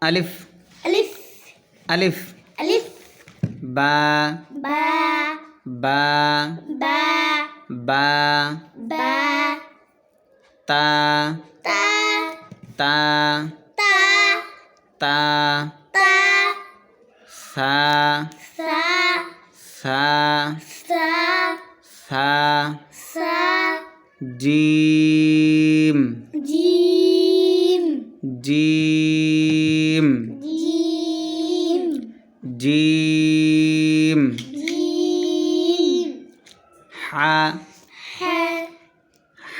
alif. Alif. Alif. Alif. Ba. Ba. Ba. Ba. Ba. Ba. Ta. Ta. Ta. Ta. Ta. Ta. Sa. Sa. Sa. Sa. Sa. Ji. জিম। হা।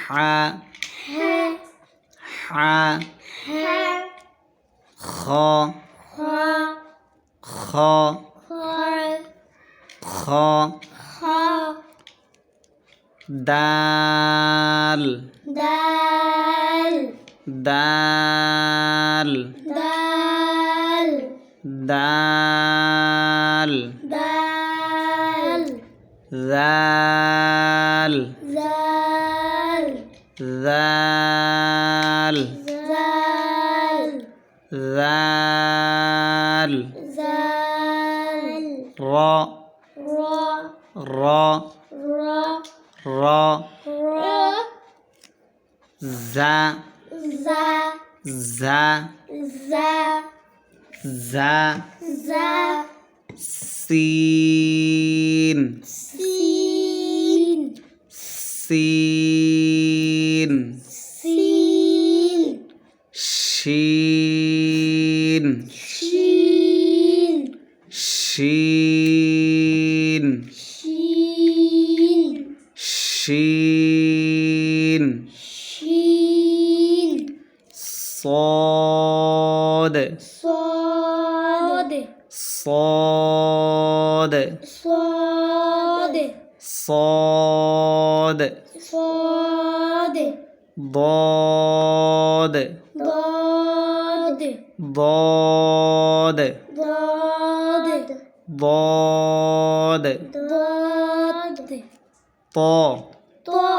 হা। হা। খ। খ। খ। দাল। দাল। দাল। দাল। দাল। দাল। জাল জাল জাল জাল জাল জাল র। র। র। র। র। za za za za জা زا জা زا সিন سين সিন سين শিন شين শিন شين শিন شين صاد صاد صاد صاد صاد صاد ضاد ضاد ضاد ضاد ضاد ضاد طا طا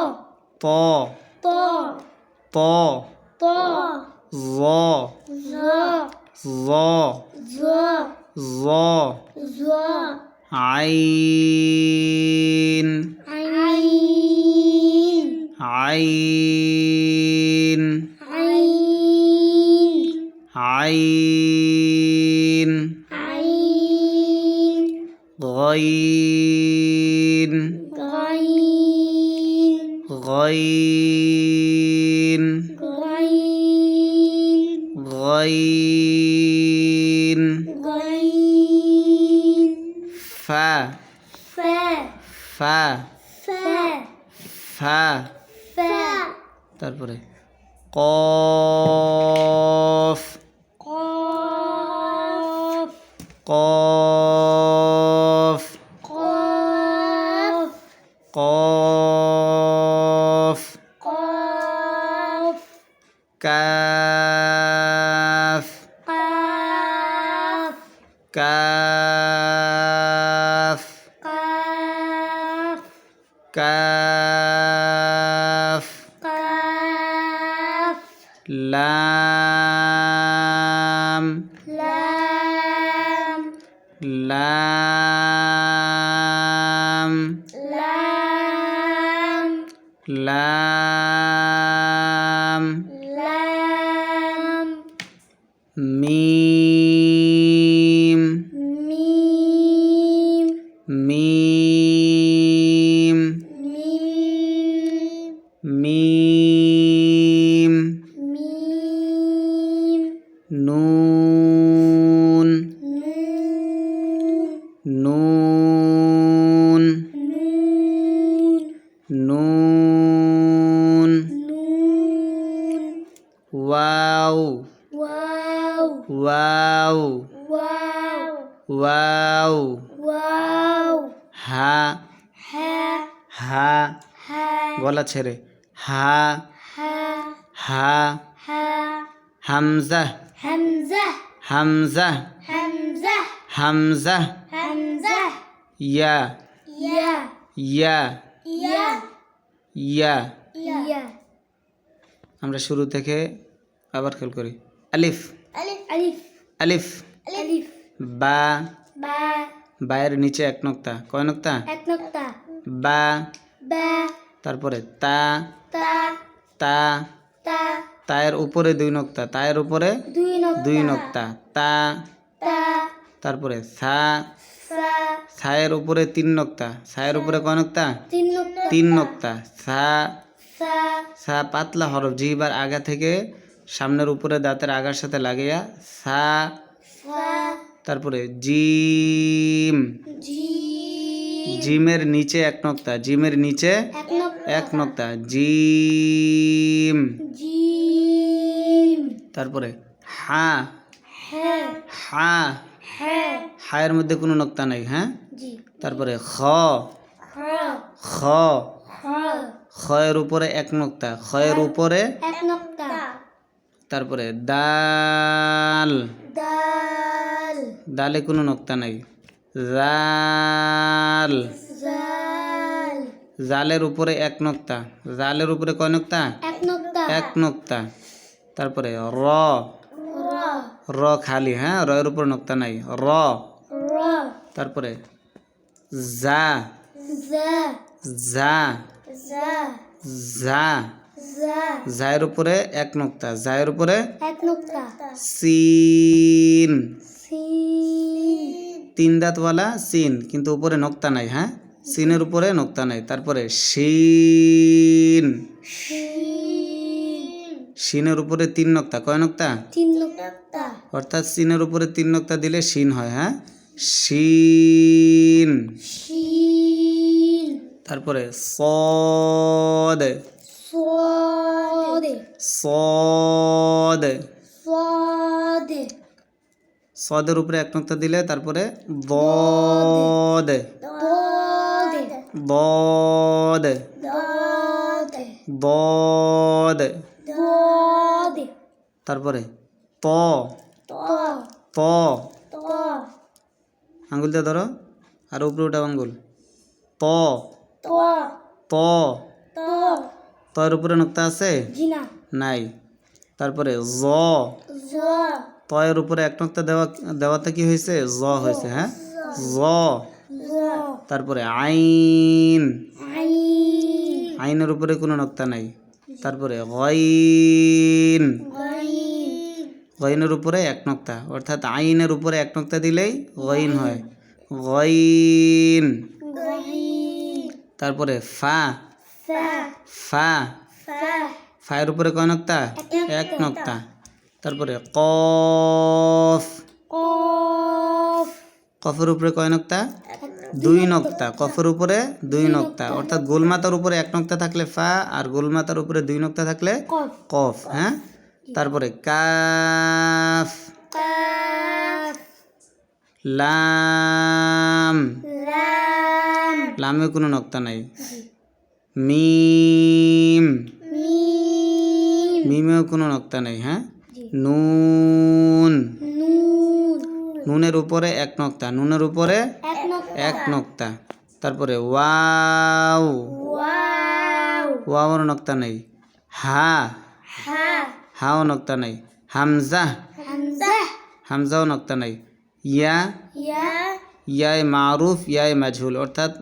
طا طا طا طا ظا ظا ظا ظا ظا ظا عين عين عين عين عين عين غين আইন ফা ফা ফা ফা ফা ফা তারপরে কফ. কফ কফ কাফ। কাফ। লাম। লাম। লাম। লাম। লাম। লাম। মি। মিম। মিম। নুন। নুন। নুন। ওয়াও। ওয়াও। ওয়াও। ওয়াও। ওয়াও। হা। হা হা। গলা ছেড়ে। হা হা হামজা হামজা হামজা হামজা হামজা হামজা ইয়া ইয়া ইয়া ইয়া ইয়া। ইয়া। আমরা শুরু থেকে আবার খেল করি। আলিফ। আলিফ। আলিফ। আলিফ। আলিফ। বা। বা। বায়ের নিচে এক নক্তা। কয় নক্তা? এক নক্তা। বা। বা। তারপরে তা তা তায়ের উপরে দুই নক্তা তায়ের উপরে দুই নক্তা তা তারপরে সা সা ছায়ের উপরে তিন নক্তা ছায়ের উপরে কয় নক্তা? তিন নক্তা সা সা পাতলা হরফ জিবার আগা থেকে সামনের উপরে দাঁতের আগার সাথে লাগিয়া সা তারপরে জিম জিমের নিচে এক নক্তা জিমের নিচে এক নক্তা জিম। জিম। তারপরে হা। হ্যাঁ। হা। হ্যাঁ। হায়ের মধ্যে কোনো নক্তা নাই হ্যাঁ? তারপরে খ। খ। খয়ের উপরে এক নক্তা খয়ের উপরে এক নক্তা। তারপরে দাল। দাল। দালে কোনো নক্তা নাই জাল। জালের উপরে এক নক্তা। জালের উপরে কয় নক্তা? এক নক্তা। তারপরে র। র। খালি হ্যাঁ? র এর উপর নক্তা নাই। র। তারপরে জা জা জা জা জা জা জায়ের উপরে এক নক্তা। জায়ের উপরে এক নক্তা। সিন। সিন। তিন দাঁতওয়ালা সিন কিন্তু উপরে নক্তা নাই হ্যাঁ? সিনের উপরে নোক্তা নাই তারপরে শিন। শিন শিনের উপরে তিন নক্তা কয় নক্তা? তিন নক্তা। অর্থাৎ সিনের উপরে তিন নক্তা দিলে শিন হয় হ্যাঁ? শিন। শিন। তারপরে সদ। সদ। সদের উপরে এক নক্তা দিলে তারপরে বদ দদ। বদ দদ। বদ তারপরে ত। ত। ত। আঙ্গুল দিয়ে ধরো আর উপরে উঠাও আঙ্গুল ত। ত। তয়ের উপরে নক্তা আছে? নাই। তারপরে জ। তয়ের উপরে এক নক্তা দেওয়া দেওয়াতে কি হয়েছে? জ হয়েছে হ্যাঁ? জ। তারপরে আইন। আইন। আইনের উপরে কোনো নক্তা নাই। তারপরে গইন। গাইন। গইনের উপরে এক নক্তা। অর্থাৎ আইনের উপরে এক নক্তা দিলেই গইন হয়। গইন। তারপরে ফা। ফা। ফায়ের উপরে কয় নক্তা? এক নক্তা। তারপরে কফ। কফের উপরে কয় নক্তা? দুই নক্তা কফের উপরে দুই নক্তা অর্থাৎ গোলমাতার উপরে এক নক্তা থাকলে ফা আর গোলমাতার উপরে দুই নক্তা থাকলে কফ। হ্যাঁ? তারপরে কাফ। লাম। লাম। কোনো নক্তা নাই। মিম। মিম। মিমেও কোনো নক্তা নাই হ্যাঁ? নুন। নুনের উপরে এক নক্তা নুনের উপরে এক নক্তা। তারপরে ওয়াও। ওয়াও। ওয়াওর নক্তা নেই। হা। হাও নক্তা নেই। হামজা। হামজা। হামজাও নক্তা নেই। ইয়া। ইয়া। ইয়ায় মারুফ ইয়ায় মাঝুল অর্থাৎ